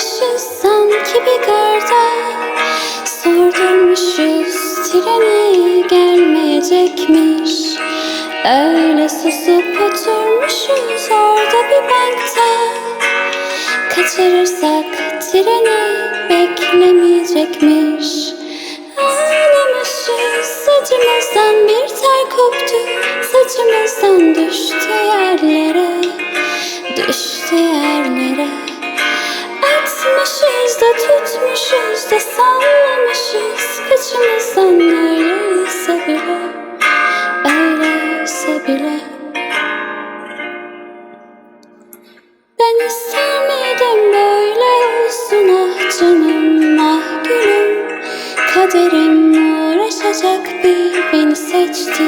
Kalmışız sanki bir garda. Sordurmuşuz treni gelmeyecekmiş. Öyle susup oturmuşuz orada bir bankta. Kaçırırsak treni beklemeyecekmiş. Ağlamışız saçımızdan bir tel koptu. Saçımızdan düştü yerlere Da tutmuşuz da sallamışız. Kaçımızdan öyleyse bile Öyleyse bile. Ben ister miydim böyle olsun ah canım ah gülüm. Kaderim uğraşacak bir beni seçti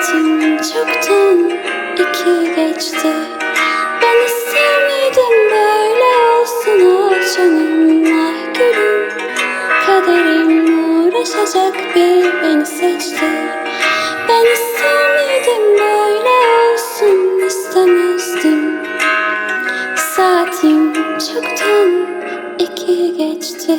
Saatim çoktan iki geçti. Ben ister miydim böyle olsun ah canım Kaderim uğraşacak bir beni seçti. Ben ister miydim böyle olsun istemezdim. Saatim çoktan iki geçti